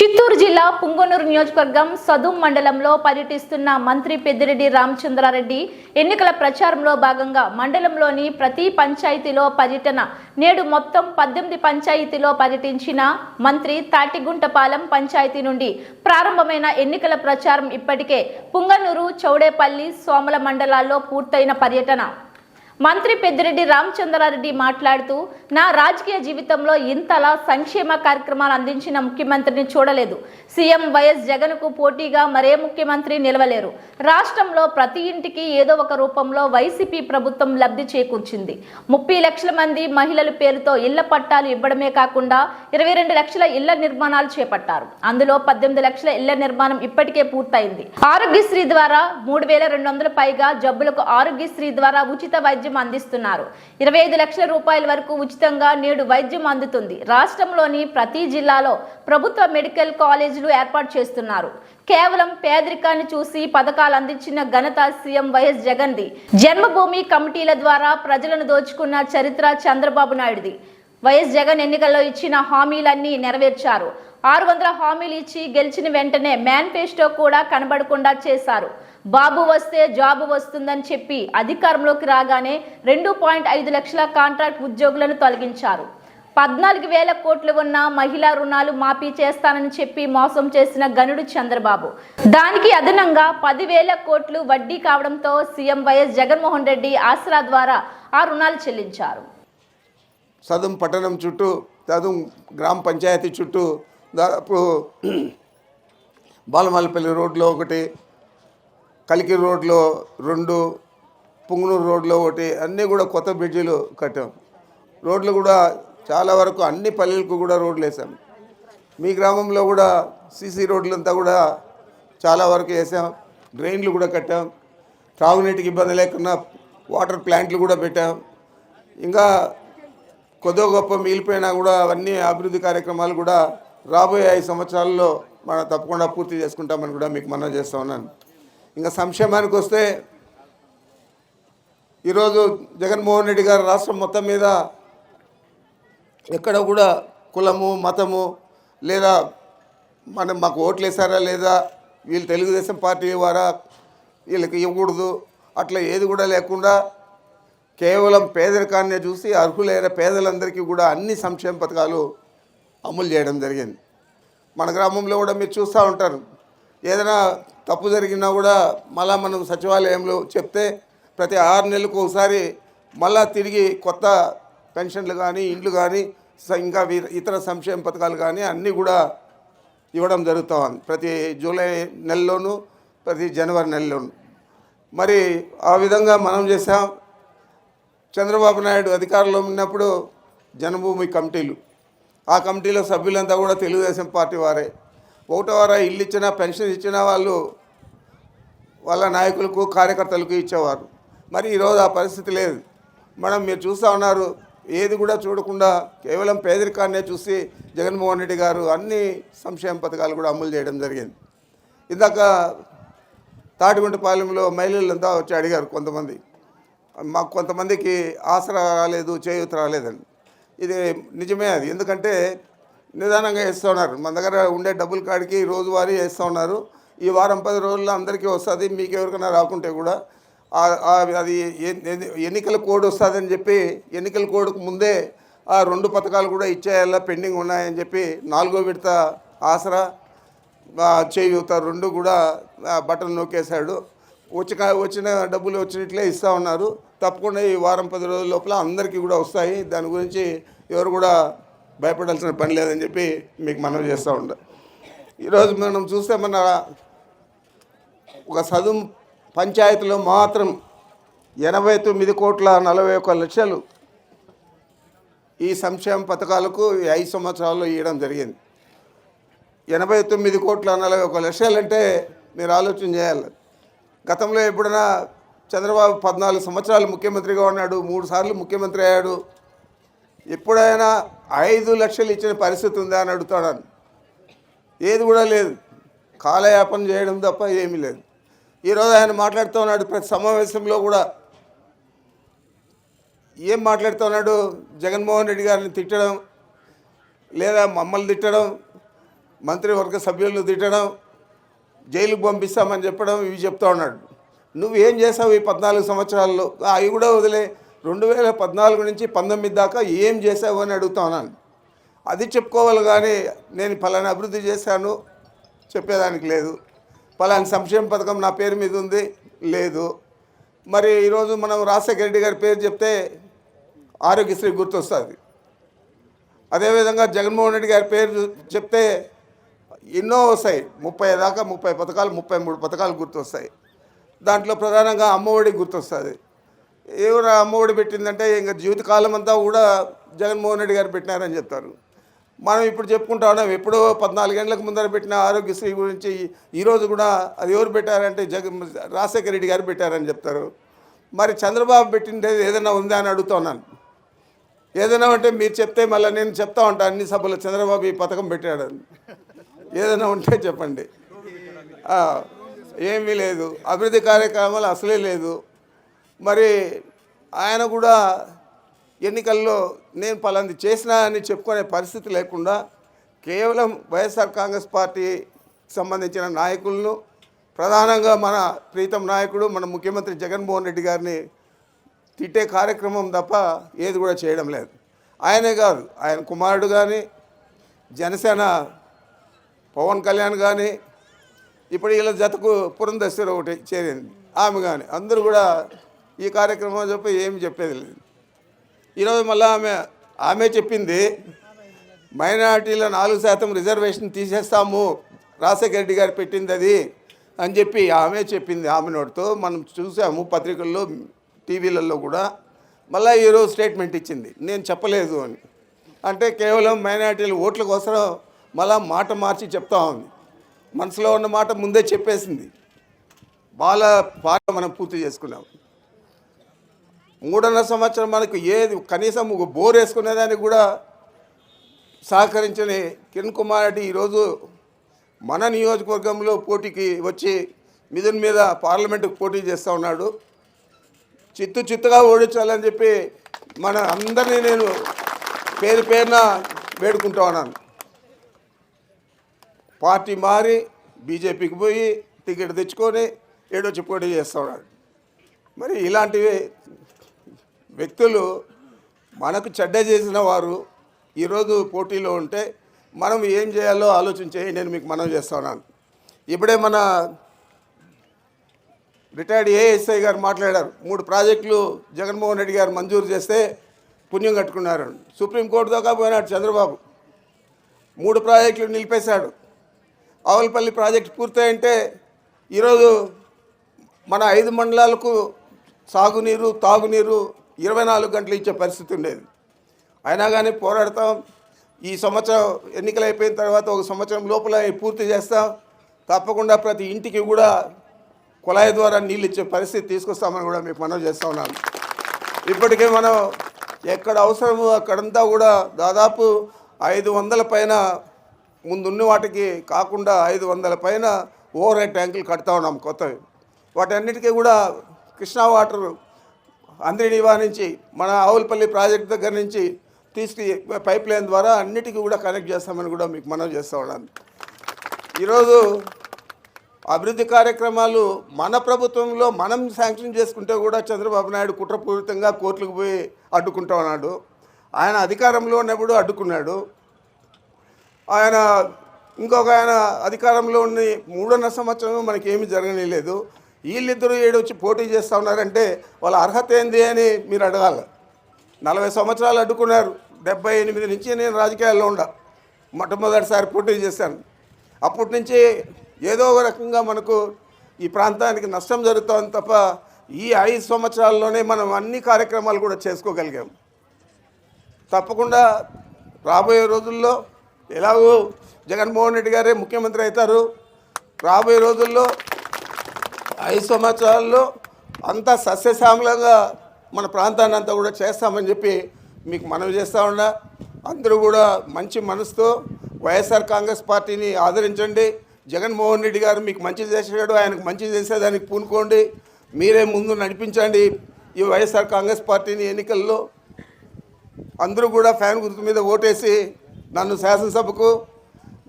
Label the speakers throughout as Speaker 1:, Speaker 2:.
Speaker 1: చిత్తూరు జిల్లా పుంగనూరు నియోజకవర్గం సదుం మండలంలో పర్యటిస్తున్న మంత్రి పెద్దిరెడ్డి రామచంద్రారెడ్డి ఎన్నికల ప్రచారంలో భాగంగా మండలంలోని ప్రతి పంచాయతీలో పర్యటన నేడు మొత్తం పద్దెనిమిది పంచాయతీలో పర్యటించిన మంత్రి తాటిగుంటపాలెం పంచాయతీ నుండి ప్రారంభమైన ఎన్నికల ప్రచారం ఇప్పటికే పుంగనూరు చౌడేపల్లి సోమల మండలాల్లో పూర్తయిన పర్యటన. మంత్రి పెద్దిరెడ్డి రామచంద్రారెడ్డి మాట్లాడుతూ నా రాజకీయ జీవితంలో ఇంతలా సంక్షేమ కార్యక్రమాలు అందించిన ముఖ్యమంత్రిని చూడలేదు. సీఎం వైఎస్ జగన్కు పోటీగా మరే ముఖ్యమంత్రి నిలవలేరు. రాష్ట్రంలో ప్రతి ఇంటికి ఏదో ఒక రూపంలో వైసీపీ ప్రభుత్వం లబ్ధి చేకూర్చింది. ముప్పై లక్షల మంది మహిళల పేరుతో ఇళ్ళ పట్టాలు ఇవ్వడమే కాకుండా ఇరవై రెండు లక్షల ఇళ్ళ నిర్మాణాలు చేపట్టారు. అందులో పద్దెనిమిది లక్షల ఇళ్ళ నిర్మాణం ఇప్పటికే పూర్తయింది. ఆరోగ్యశ్రీ ద్వారా మూడు వేల రెండు వందల పైగా జబ్బులకు ఆరోగ్యశ్రీ ద్వారా ఉచిత వైద్యం అందిస్తున్నారు. ఇరవై ఐదు లక్షల రూపాయల వరకు ఉచితంగా నేడు వైద్యం అందుతుంది. రాష్ట్రంలోని ప్రతి జిల్లాలో ప్రభుత్వ మెడికల్ కాలేజీలు ఏర్పాటు చేస్తున్నారు. కేవలం పేదరికాన్ని చూసి పథకాలు అందించిన ఘనత సీఎం వైఎస్ జగన్ది. జన్మభూమి కమిటీల ద్వారా ప్రజలను దోచుకున్న చరిత్ర చంద్రబాబు నాయుడుది. వైఎస్ జగన్ ఎన్నికల్లో ఇచ్చిన హామీలన్నీ నెరవేర్చారు. ఆరు వందల హామీలు ఇచ్చి గెలిచిన వెంటనే మేనిఫెస్టో కూడా కనబడకుండా చేశారు. బాబు వస్తే జాబు వస్తుందని చెప్పి అధికారంలోకి రాగానే రెండు పాయింట్ ఐదు లక్షల కాంట్రాక్ట్ ఉద్యోగులను తొలగించారు. పద్నాలుగు వేల కోట్లు ఉన్న మహిళా రుణాలు మాఫీ చేస్తానని చెప్పి మోసం చేసిన గనుడు చంద్రబాబు. దానికి అదనంగా పదివేల కోట్లు వడ్డీ కావడంతో సీఎం వైఎస్ జగన్మోహన్ రెడ్డి ఆసరా ద్వారా ఆ రుణాలు చెల్లించారు.
Speaker 2: సదుం పట్టణం చుట్టూ సదుం గ్రామ పంచాయతీ చుట్టూ దాదాపు బాలమల్లపల్లి రోడ్లో ఒకటి కలికి రోడ్లో రెండు పుంగనూరు రోడ్లో ఒకటి అన్నీ కూడా కొత్త బ్రిడ్జిలు కట్టాం. రోడ్లు కూడా చాలా వరకు అన్ని పల్లెలకు కూడా రోడ్లు వేసాం. మీ గ్రామంలో కూడా సీసీ రోడ్లంతా కూడా చాలా వరకు వేసాం. డ్రైన్లు కూడా కట్టాం. త్రాగునీటికి ఇబ్బంది లేకుండా వాటర్ ప్లాంట్లు కూడా పెట్టాం. ఇంకా కొద్దో గొప్ప మిగిలిపోయినా కూడా అవన్నీ అభివృద్ధి కార్యక్రమాలు కూడా రాబోయే ఐదు సంవత్సరాల్లో మనం తప్పకుండా పూర్తి చేసుకుంటామని కూడా మీకు మనం చేస్తూ ఉన్నాను. ఇంకా సంక్షేమానికి వస్తే ఈరోజు జగన్మోహన్ రెడ్డి గారు రాష్ట్రం మొత్తం మీద ఎక్కడ కూడా కులము మతము లేదా మనం మాకు ఓట్లు వేసారా లేదా వీళ్ళు తెలుగుదేశం పార్టీ వారా వీళ్ళకి ఇవ్వకూడదు అట్లా ఏది కూడా లేకుండా కేవలం పేదరికాన్నే చూసి అర్హులైన పేదలందరికీ కూడా అన్ని సంక్షేమ పథకాలు అమలు చేయడం జరిగింది. మన గ్రామంలో కూడా మీరు చూస్తూ ఉంటారు. ఏదైనా తప్పు జరిగినా కూడా మళ్ళా మనం సచివాలయంలో చెప్తే ప్రతి ఆరు నెలలకు ఒకసారి మళ్ళా తిరిగి కొత్త పెన్షన్లు కానీ ఇండ్లు కానీ స- ఇంకా ఇతర సంక్షేమ పథకాలు కానీ అన్నీ కూడా ఇవ్వడం జరుగుతూ ఉంది. ప్రతి జూలై నెలలోనూ ప్రతి జనవరి నెలలోనూ. మరి ఆ విధంగా మనం చేసాం చంద్రబాబు నాయుడు అధికారంలో ఉన్నప్పుడు జన్మభూమి కమిటీలు ఆ కమిటీలో సభ్యులంతా కూడా తెలుగుదేశం పార్టీ వారే. ఒకటో వారా ఇల్లు ఇచ్చినా పెన్షన్ ఇచ్చినా వాళ్ళు వాళ్ళ నాయకులకు కార్యకర్తలకు ఇచ్చేవారు. మరి ఈరోజు ఆ పరిస్థితి లేదు. మనం మీరు చూస్తూ ఉన్నారు ఏది కూడా చూడకుండా కేవలం పేదరికాన్నే చూసి జగన్మోహన్ రెడ్డి గారు అన్ని సంక్షేమ పథకాలు కూడా అమలు చేయడం జరిగింది. ఇందాక తాటిగుంటపాలెంలో మహిళలంతా వచ్చి అడిగారు కొంతమంది. మాకు కొంతమందికి ఆసరా రాలేదు చేయూత రాలేదని. ఇది నిజమే అది. ఎందుకంటే నిదానంగా వేస్తూ ఉన్నారు. మన దగ్గర ఉండే డబ్బుల కాడికి రోజువారీ వేస్తూ ఉన్నారు. ఈ వారం పది రోజుల్లో అందరికీ వస్తుంది. మీకు ఎవరికైనా రాకుంటే కూడా అది ఎన్నికల కోడ్ వస్తుందని చెప్పి ఎన్నికల కోడ్కు ముందే ఆ రెండు పథకాలు కూడా ఇచ్చేయాలా పెండింగ్ ఉన్నాయని చెప్పి నాలుగో విడత ఆసరా చేయూత రెండు కూడా బటన్ నొక్కేశాడు. వచ్చిన వచ్చిన డబ్బులు వచ్చినట్లే ఇస్తూ ఉన్నారు. తప్పకుండా ఈ వారం పది రోజుల లోపల అందరికీ కూడా వస్తాయి. దాని గురించి ఎవరు కూడా భయపడాల్సిన పని లేదని చెప్పి మీకు మనం చేస్తూ ఉంటాం. ఈరోజు మనం చూస్తే మన ఒక చదువు పంచాయతీలో మాత్రం ఎనభై తొమ్మిది కోట్ల నలభై ఒక్క లక్షలు ఈ సంక్షేమ పథకాలకు ఐదు సంవత్సరాల్లో ఇవ్వడం జరిగింది. ఎనభై తొమ్మిది కోట్ల నలభై ఒక లక్షలంటే మీరు ఆలోచన చేయాలి. గతంలో ఎప్పుడైనా చంద్రబాబు పద్నాలుగు సంవత్సరాలు ముఖ్యమంత్రిగా ఉన్నాడు మూడు సార్లు ముఖ్యమంత్రి అయ్యాడు. ఎప్పుడైనా ఐదు లక్షలు ఇచ్చిన పరిస్థితి ఉందా అని అడుగుతాడు. ఏది కూడా లేదు. కాలయాపన చేయడం తప్ప ఏమీ లేదు. ఈరోజు ఆయన మాట్లాడుతూ ఉన్నాడు ప్రతి సమావేశంలో కూడా. ఏం మాట్లాడుతూ ఉన్నాడు? జగన్మోహన్ రెడ్డి గారిని తిట్టడం లేదా మమ్మల్ని తిట్టడం మంత్రివర్గ సభ్యులను తిట్టడం జైలుకు పంపిస్తామని చెప్పడం ఇవి చెప్తా ఉన్నాడు. నువ్వు ఏం చేసావు ఈ పద్నాలుగు సంవత్సరాల్లో? అవి కూడా వదిలే. రెండు వేల పద్నాలుగు నుంచి పంతొమ్మిది దాకా ఏం చేసావు అని అడుగుతున్నాను అది చెప్పుకోవాలి కానీ నేను ఫలానా అభివృద్ధి చేశాను చెప్పేదానికి లేదు. ఫలాని సంక్షేమ పథకం నా పేరు మీద ఉంది లేదు. మరి ఈరోజు మనం రాజశేఖర రెడ్డి గారి పేరు చెప్తే ఆరోగ్యశ్రీ గుర్తొస్తుంది. అదేవిధంగా జగన్మోహన్ రెడ్డి గారి పేరు చెప్తే ఎన్నో వస్తాయి. ముప్పై దాకా ముప్పై పథకాలు ముప్పై మూడు పథకాలు గుర్తొస్తాయి. దాంట్లో ప్రధానంగా అమ్మఒడి గుర్తొస్తుంది. ఎవరు అమ్మఒడి పెట్టిందంటే ఇంకా జీవితకాలం అంతా కూడా జగన్మోహన్ రెడ్డి గారు పెట్టినారని చెప్తారు. మనం ఇప్పుడు చెప్పుకుంటా ఉన్నాం ఎప్పుడో పద్నాలుగు గంటలకు ముందర పెట్టిన ఆరోగ్యశ్రీ గురించి ఈరోజు కూడా అది ఎవరు పెట్టారంటే జగన్ రాజశేఖర రెడ్డి గారు పెట్టారని చెప్తారు. మరి చంద్రబాబు పెట్టింది ఏదైనా ఉందా అని అడుగుతున్నాను. ఏదైనా ఉంటే మీరు చెప్తే మళ్ళీ నేను చెప్తా ఉంటాను అన్ని సభలో చంద్రబాబు ఈ పథకం పెట్టాడని. ఏదైనా ఉంటే చెప్పండి. ఏమీ లేదు. అభివృద్ధి కార్యక్రమాలు అసలే లేదు. మరి ఆయన కూడా ఎన్నికల్లో నేను పలాంది చేసినా అని చెప్పుకునే పరిస్థితి లేకుండా కేవలం వైఎస్ఆర్ కాంగ్రెస్ పార్టీ సంబంధించిన నాయకులను ప్రధానంగా మన ప్రీతం నాయకుడు మన ముఖ్యమంత్రి జగన్మోహన్ రెడ్డి గారిని తిట్టే కార్యక్రమం తప్ప ఏది కూడా చేయడం లేదు. ఆయనే కాదు ఆయన కుమారుడు కానీ జనసేన పవన్ కళ్యాణ్ కానీ ఇప్పుడు వీళ్ళ జతకు పురంధేశ్వరి ఒకటి చేరింది. ఆమె కానీ అందరూ కూడా ఈ కార్యక్రమం చెప్పి ఏమి చెప్పేది లేదు. ఈరోజు మళ్ళీ ఆమె ఆమె చెప్పింది మైనార్టీల నాలుగు శాతం రిజర్వేషన్ తీసేస్తాము రాజశేఖర రెడ్డి గారు పెట్టింది అది అని చెప్పి ఆమె చెప్పింది. ఆమె నోటితో మనం చూసాము పత్రికల్లో టీవీలలో కూడా. మళ్ళీ ఈరోజు స్టేట్మెంట్ ఇచ్చింది. నేను చెప్పలేదు అని. అంటే కేవలం మైనార్టీల ఓట్ల కోసం మళ్ళా మాట మార్చి చెప్తా ఉంది. మనసులో ఉన్న మాట ముందే చెప్పేసింది. బాల బాగా మనం పూర్తి చేసుకున్నాం. మూడున్నర సంవత్సరం మనకు ఏది కనీసం ఒక బోర్ వేసుకునేదానికి కూడా సహకరించని కిరణ్ కుమార్ రెడ్డి ఈరోజు మన నియోజకవర్గంలో పోటీకి వచ్చి మిథున్ మీద పార్లమెంటుకు పోటీ చేస్తూ ఉన్నాడు. చిత్తు చిత్తుగా ఓడించాలని చెప్పి మన అందరినీ నేను పేరు పేరున వేడుకుంటా ఉన్నాను. పార్టీ మారి బీజేపీకి పోయి టికెట్ తెచ్చుకొని ఏడొచ్చి పోటీ చేస్తున్నాడు. మరి ఇలాంటివి వ్యక్తులు మనకు చెడ్డ చేసిన వారు ఈరోజు పోటీలో ఉంటే మనం ఏం చేయాలో ఆలోచించే నేను మీకు మనం చేస్తున్నాను. ఇప్పుడే మన రిటైర్డ్ ఏఎస్ఐ గారు మాట్లాడారు. మూడు ప్రాజెక్టులు జగన్మోహన్ రెడ్డి గారు మంజూరు చేస్తే పుణ్యం కట్టుకున్నారు. సుప్రీంకోర్టు దాకా పోయినాడు చంద్రబాబు. మూడు ప్రాజెక్టులు నిలిపేశాడు. ఆవులపల్లి ప్రాజెక్ట్ పూర్తయింటే ఈరోజు మన ఐదు మండలాలకు సాగునీరు తాగునీరు ఇరవై నాలుగు గంటలు ఇచ్చే పరిస్థితి ఉండేది. అయినా కానీ పోరాడతాం. ఈ సంవత్సరం ఎన్నికలు అయిపోయిన తర్వాత ఒక సంవత్సరం లోపల పూర్తి చేస్తాం. తప్పకుండా ప్రతి ఇంటికి కూడా కుళాయి ద్వారా నీళ్ళు ఇచ్చే పరిస్థితి తీసుకొస్తామని కూడా మీకు మనం చేస్తూ ఉన్నాను. ఇప్పటికే మనం ఎక్కడ అవసరమో అక్కడంతా కూడా దాదాపు ఐదు వందల పైన ముందున్న వాటికి కాకుండా ఐదు వందల పైన ఓవర్ హెడ్ ట్యాంకులు కడతా ఉన్నాం కొత్తవి. వాటన్నిటికీ కూడా కృష్ణా వాటర్ అంద్రినివా నుంచి మన ఆవులపల్లి ప్రాజెక్ట్ దగ్గర నుంచి తీసుకు పైప్ లైన్ ద్వారా అన్నిటికీ కూడా కనెక్ట్ చేస్తామని కూడా మీకు మనం చేస్తూ ఉన్నాను ఈరోజు అభివృద్ధి కార్యక్రమాలు మన ప్రభుత్వంలో మనం శాంక్షన్ చేసుకుంటే కూడా చంద్రబాబు నాయుడు కుట్రపూరితంగా కోర్టులకు పోయి అడ్డుకుంటా ఉన్నాడు. ఆయన అధికారంలో ఉన్నప్పుడు అడ్డుకున్నాడు. ఆయన ఇంకొక ఆయన అధికారంలో ఉండి మూడున్నర సంవత్సరం మనకి ఏమీ జరగలేదు వీళ్ళిద్దరూ ఏడొచ్చి పోటీ చేస్తూ ఉన్నారంటే వాళ్ళ అర్హత ఏంది అని మీరు అడగాలి. నలభై సంవత్సరాలు అడ్డుకున్నారు. డెబ్బై ఎనిమిది నుంచి నేను రాజకీయాల్లో ఉండ. మొట్టమొదటిసారి పోటీ చేశాను. అప్పటి నుంచి ఏదో ఒక రకంగా మనకు ఈ ప్రాంతానికి నష్టం జరుగుతుంది తప్ప ఈ ఐదు సంవత్సరాల్లోనే మనం అన్ని కార్యక్రమాలు కూడా చేసుకోగలిగాం. తప్పకుండా రాబోయే రోజుల్లో ఎలాగో జగన్మోహన్ రెడ్డి గారే ముఖ్యమంత్రి అవుతారు. రాబోయే రోజుల్లో ఐదు సంవత్సరాల్లో అంతా సస్యశ్యామలంగా మన ప్రాంతాన్ని అంతా కూడా చేస్తామని చెప్పి మీకు మనవి చేస్తా ఉన్నా. అందరూ కూడా మంచి మనసుతో వైఎస్ఆర్ కాంగ్రెస్ పార్టీని ఆదరించండి. జగన్మోహన్ రెడ్డి గారు మీకు మంచి చేసాడు ఆయనకు మంచి చేసేదానికి పూనుకోండి. మీరే ముందు నడిపించండి ఈ వైఎస్ఆర్ కాంగ్రెస్ పార్టీని ఎన్నికల్లో. అందరూ కూడా ఫ్యాన్ గుర్తు మీద ఓటేసి నన్ను శాసనసభకు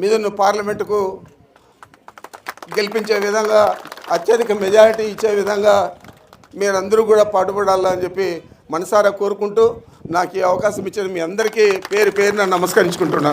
Speaker 2: మీదను పార్లమెంటుకు గెలిపించే విధంగా అత్యధిక మెజారిటీ ఇచ్చే విధంగా మీరందరూ కూడా పాటుపడాలని చెప్పి మనసారా కోరుకుంటూ నాకు ఈ అవకాశం ఇచ్చిన మీ అందరికీ పేరు పేరున నమస్కరించుకుంటున్నాను.